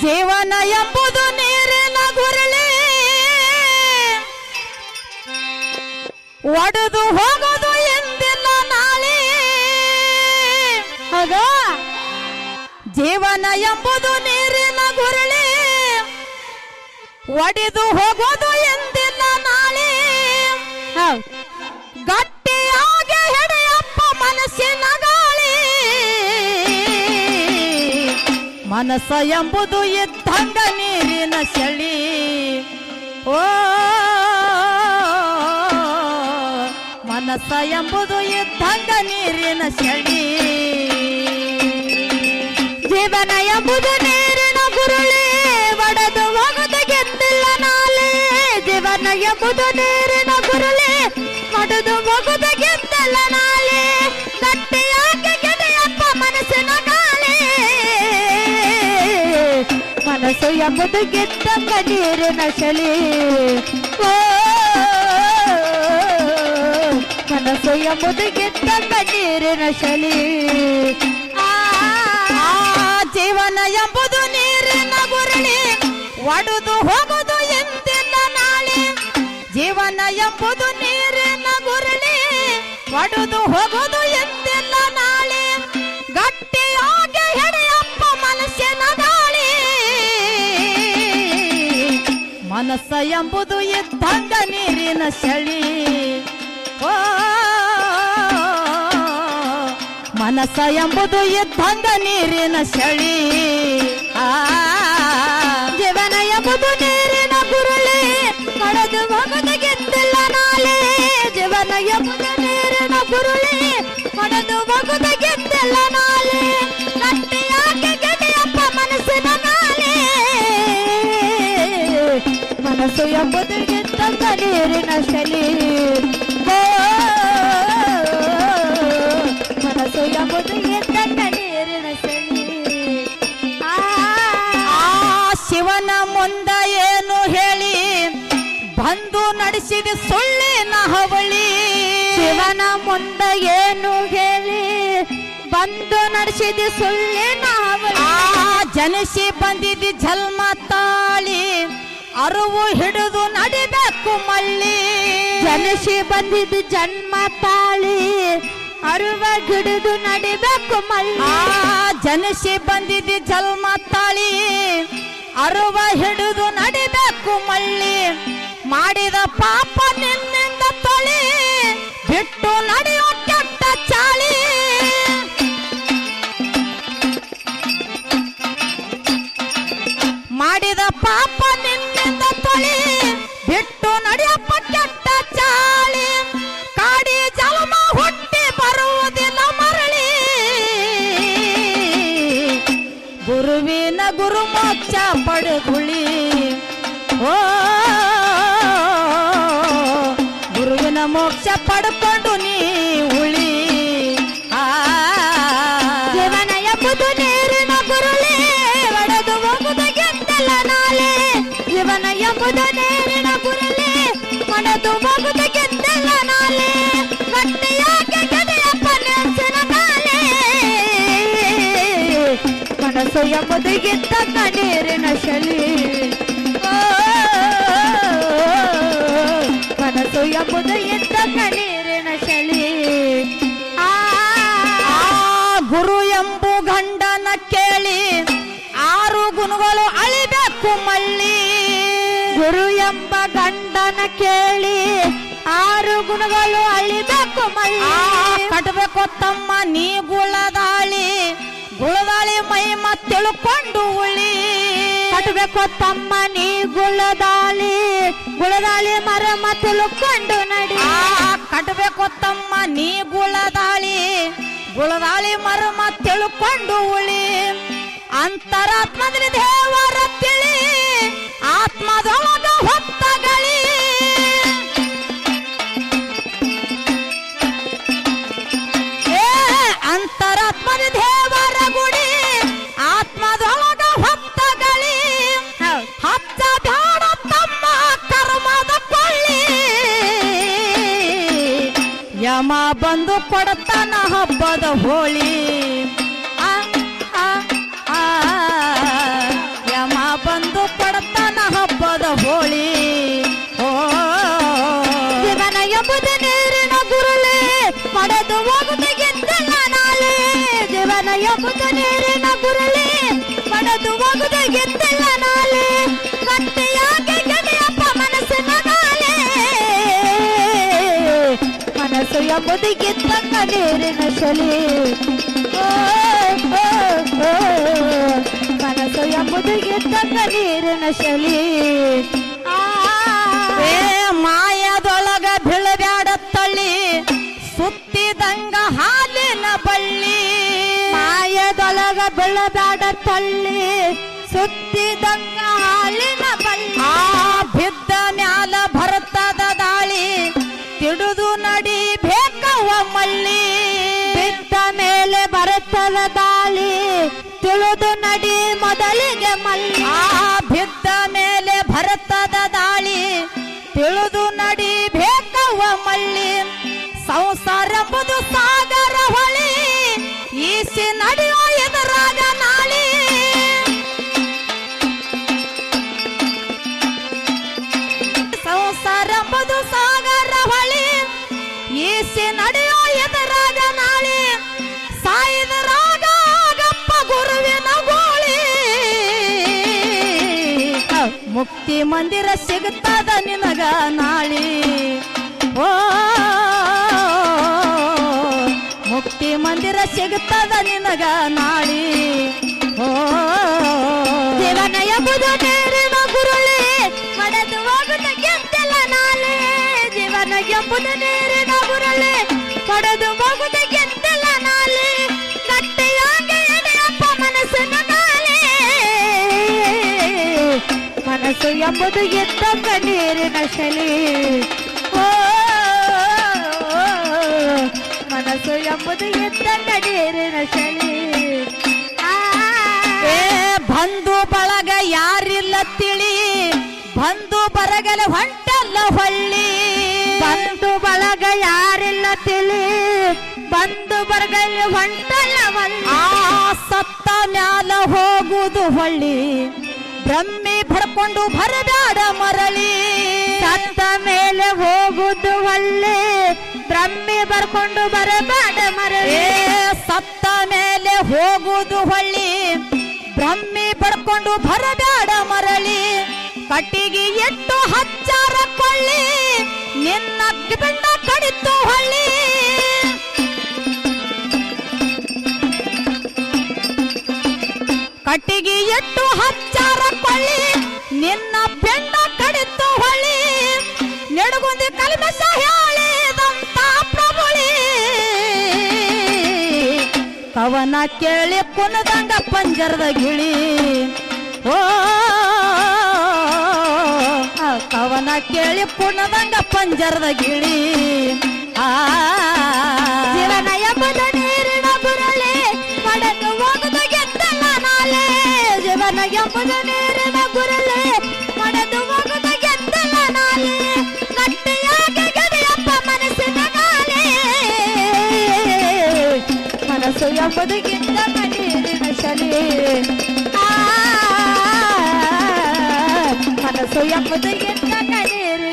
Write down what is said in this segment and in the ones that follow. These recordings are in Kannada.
ಜೀವನ ಎಂಬುದು ನೀರಿನ ಗುರುಳಿ. ಒಡೆದು ಹೋಗೋದು ಜೀವನ ಎಂಬುದು ನೀರಿನ ಗುರುಳಿ. ಒಡೆದು ಹೋಗೋದು ಎಂದಿಲ್ಲ ನಾಳೆ. ಗಟ್ಟಿಯಾಗಿ ಹಿಡಿಯಪ್ಪ ಮನಸ್ಸಿನ ಗಾಳಿ. ಮನಸ್ಸ ಎಂಬುದು ಇದ್ದಂಗ ನೀರಿನ ಚಳಿ. ಓ ಮನಸ್ಸ ಎಂಬುದು ಇದ್ದಂಗ ನೀರಿನ ಚಳಿ. ಜೀವನ ಎಂಬುದು ನೀರಿನ ಗುರುಳಿ ಒಡೆದು ಹೋಗದ ಗೆದ್ದಿಲ್ಲ ನಾಳೆ ಜೀವನ ಎಂಬುದು ನೀರಿನ ಗುರುಳಿ ಒಡೆದು ಹೋಗದ ಗೆದ್ದಿಲ್ಲ ನಾಳೆ ಗಟ್ಟಿಯಾಗಿ ಗೆಳೆಯಪ್ಪ ಮನಸ್ಸಿನ ಗಾಳಿ ಮನಸ್ಸು ಎಂಬುದು ಗೆದ್ದಂಗ ನೀರಿನ ಚಳಿ ಓ ಮನಸ್ಸು ಎಂಬುದು ಗೆದ್ದಂಗ ನೀರಿನ ಚಳಿ ಆ ಜೀವನ ಎಂಬುದು ನೀರಿನ ಗುರುಳಿ. ಒಡೆದು ಹೋಗುದು ಎಂದಿಲ್ಲ ನಾಳೆ. ಜೀವನ ಎಂಬುದು ನೀರಿನ ಗುರುಳಿ. ಒಡೆದು ಹೋಗುದು ಎಂದಿಲ್ಲ ನಾಳೆ. ಗಟ್ಟಿಯಾಗಿ ಹಿಡಿಯಪ್ಪ ಮನಸ್ಸಿನ ಗಾಳಿ ಮನಸ್ಸ ಎಂಬುದು ಇದ್ದಂಗ ನೀರಿನ ಚಳಿ ಮನಸ್ಸ ಎಂಬುದು ಇದ್ದಂಗ ನೀರಿನ ಚಳಿ ಆ, ಜೀವನ ಎಂಬುದು ನೀರಿನ ಗುರುಳಿ. ಕಳೆದು ಹೋಗದು ಗೆದ್ದಿಲ್ಲ ನಾಳೆ. ಜೀವನ ಎಂಬುದು ನೀರಿನ ಗುರುಳಿ. ಕಳೆದು ಹೋಗದು ಗೆದ್ದಿಲ್ಲ ನಾಳೆ. ಗಟ್ಟಿಯಾಗಿ ಗೆಳೆಯಪ್ಪ ಮನಸ್ಸಿನ ನಾಳೆ? ಮನಸ್ಸು ಎಂಬುದು ಗೆದ್ದಂಗ ನೀರಿನ ಚಳಿ ಶಿವನ ಮುಂದ ಏನು ಹೇಳಿ? ಬಂದು ನಡೆಸಿದ ಸುಳ್ಳಿನ ಹವಳಿ ಶಿವನ ಮುಂದ ಏನು ಹೇಳಿ? ಬಂದು ನಡೆಸಿದ ಸುಳ್ಳಿನ ಹವಳಿ ಜನಿಸಿ ಬಂದಿದ್ದ ಜನ್ಮ ತಾಳಿ, ಅರುವು ಹಿಡಿದು ನಡಿಬೇಕು ಮಳ್ಳಿ ಜನಿಸಿ ಬಂದಿದ್ದ ಜನ್ಮ ತಾಳಿ, ಅರುವ ಹಿಡಿದು ನಡಿಬೇಕು ಮಳ್ಳಿ ಜನಿಸಿ ಬಂದಿದ್ದ ಜನ್ಮ ತಾಳಿ ಅರುವ ಹಿಡಿದು ನಡಿಬೇಕು ಮಳ್ಳಿ. ಮಾಡಿದ ಪಾಪ ನಿನ್ನಿಂದ ತೊಳಿ. ಬಿಟ್ಟು ನಡೆಯೋ ಗುರುವಿನ ಗುರು ಮೋಕ್ಷ ಪಡೆದುಳಿ ಓ, ಗುರುವಿನ ಮೋಕ್ಷ ಪಡ್ಕೊಂಡು ನೀ ಉಳಿ ಆ ಗೆದ್ದಲ್ಲ ನಾಳೆ ಎಂಬುದು ನೀರಿನ ಗುರುಳಿ, ಒಡೆದು ಹೋಗುದು ಗೆದ್ದಲ್ಲ ನಾಳೆ ಮನಸ್ಸು ಎಂಬುದು ಗೆದ್ದಂಗ ಶಲಿ. ಮನಸ್ಸು ಎಂಬುದು ಎದ್ದಂಗ ನೀರಿನ ಚಳಿ ಆ ಗುರು ಎಂಬು ಗಂಡನ ಕೇಳಿ. ಆರು ಗುಣಗಳು ಅಳಿಬೇಕು ಮಳ್ಳಿ ಗುರು ಎಂಬ ಗಂಡನ ಕೇಳಿ. ಆರು ಗುಣಗಳು ಅಳಿಬೇಕು ಮಳ್ಳಿ ಕಟ್ಟಬೇಕು ತಮ್ಮ ನೀ ಗುಳದಾಳಿ ತಿಳ್ಕೊಂಡು ಉಳಿ. ಕಟ್ಟಬೇಕು ತಮ್ಮ ನೀ ಗುಳದಾಳಿ. ಗುಳದಾಳಿ ಮರಮ ತಿಳ್ಕೊಂಡು ನಡಿ. ಕಟ್ಟಬೇಕು ತಮ್ಮ ನೀ ಗುಳದಾಳಿ. ಗುಳದಾಳಿ ಮರಮ ತಿಳ್ಕೊಂಡು ಉಳಿ. ಅಂತರಾತ್ಮದಲ್ಲಿ ದೇವರ ತಿಳಿ. ಆತ್ಮದೊಳಗ ಯಮ ಬಂದು ಕೊಡತಾನ ಹಬ್ಬದ ಹೋಳಿ. ಯಮ ಬಂದು ಕೊಡತಾನ ಹಬ್ಬದ ಹೋಳಿ. ಓ ಜೀವನ ಎಂಬುದು ನೀರಿನ ಗುರುಳೆ, ಪಡೆದು ಹೋಗುತ್ತ ಗೆದ್ದಲ್ಲ ನಾಳೆ. ಜೀವನ ಎಂಬುದ ನೀರಿನ ಗುರುಳೆ, ಪಡೆದು ಹೋಗುತ್ತ ಎಂಬುದು ಗೆದ್ದಂಗ ನೀರಿನ ಓ. ಮನಸ್ಸು ಎಂಬುದು ಗೆದ್ದಂಗ ನೀರಿನ ಏ ಮಾಯದೊಳಗ ಬಿಳಬ್ಯಾಡ ತಳ್ಳಿ. ಸುತ್ತಿದಂಗ ಹಾಲಿನ ಬಳ್ಳಿ. ಮಾಯದೊಳಗ ಬಿಳಬ್ಯಾಡ ತಳ್ಳಿ. ಸುತ್ತಿದಂಗ ಹಾಲಿನ ಬಳ್ಳಿ. ಸಂಸಾರ ಎಂಬುದು ಸಾಗರ ಹೊಳಿ, ಈಸಿ ನಡೆಯೋ ಎದುರಾಗ ನಾಳಿ. ಸಂಸಾರ ಎಂಬುದು ಸಾಗರ ಹೊಳಿ, ಈಸಿ ನಡೆಯೋ ಎದುರಾಗ ನಾಳಿ. ಸಾಯಿದರಾಗ ರಾಗಪ್ಪ ಗುರುವಿನ ಗೋಳಿ. ಮುಕ್ತಿ ಮಂದಿರ ಸಿಗುತ್ತದ ನಿನಗ ನಾಳಿ. ಓ ಮುಕ್ತಿ ಮಂದಿರ ಸಿಗುತ್ತದ ನಿನಗ ನಾಳಿ ಓ ಜೀವನ ಎಂಬುದು ನೀರಿನ ಗುರುಳಿ, ಮಡೆದು ಹೋಗುತ್ತ ಗೆದ್ದಲ್ಲ ನಾಳೆ. ಜೀವನ ಎಂಬುದು ನೀರಿನ ಗುರುಳಿ ಪಡೆದು ಹೋಗುತ್ತ ಗೆದ್ದಲ್ಲ ನಾಳೆ. ಗಟ್ಟಿಯಾಗಿ ಎಡೆಯಪ್ಪ ಮನಸ್ಸಿನ ನಾಳೆ ಮನಸ್ಸು ಎಂಬುದು ಎದ್ದಂಗ ನೀರಿನ ಶಲಿ. ಆ ಸತ್ತ ಮ್ಯಾಲ ಹೋಗುದು ಹೊಳ್ಳಿ. ಬ್ರಹ್ಮಿ ಪಡ್ಕೊಂಡು ಬರದಾಡ ಮರಳಿ. ಸತ್ತ ಮೇಲೆ ಹೋಗುದು ಹೊಳ್ಳಿ. ಬ್ರಹ್ಮಿ ಬರ್ಕೊಂಡು ಬರಬಾಡ ಮರಳಿ. ಸತ್ತ ಮೇಲೆ ಹೋಗುದು ಹೊಳ್ಳಿ. ಬ್ರಹ್ಮಿ ಪಡ್ಕೊಂಡು ಬರಬೇಡ ಮರಳಿ. ಕಟ್ಟಿಗೆ ಎಟ್ಟು ಹಚ್ಚಾರ ಕೊಳ್ಳಿ. ನಿನ್ನ ಕಡಿತು ಹೊಳ್ಳಿ. ಕಟ್ಟಿಗೆ ಎಟ್ಟು ಹಚ್ಚಾರ ಕೊಳ್ಳಿ. ನಿನ್ನ ಬೆಣ್ಣ ಕಡಿತು ಹೊಳಿ ನೆಡುಗುಂದಿ ಕಲ್ಮಸ ಹೇಳಿದಂತ ಪ್ರಭುಳಿ. ಕವನ ಕೇಳಿ ಕುನದಂಗ ಪಂಜರದ ಗಿಳಿ. ಓ ಕವನ ಕೇಳಿ ಪುನದಂಗ ಪಂಜರದ ಗಿಳಿ. ಆ ಎಂಬುದು ನೀರಿನ ಗುರಳಿ ಪಡೆದು ಹೋಗುದು ಗೆದ್ದಲ್ಲ ನಾಳೆ ಗಟ್ಟಿಯಾಗಿ ಗೆಳೆಯಪ್ಪ ಮನಸ್ಸಿನ ನಾಳೆ ಮನಸ್ಸು ಎಂಬುದು ಗಿದ್ದ ನೀರಿನ ಶಲಿ ಆ, ಮನಸ್ಸು ಎಂಬುದು ಗಿದ್ದ ನೀರಿನ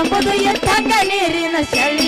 ಎಂಬುದು ಎದ್ದಂಗ ನೀರಿನ ಆ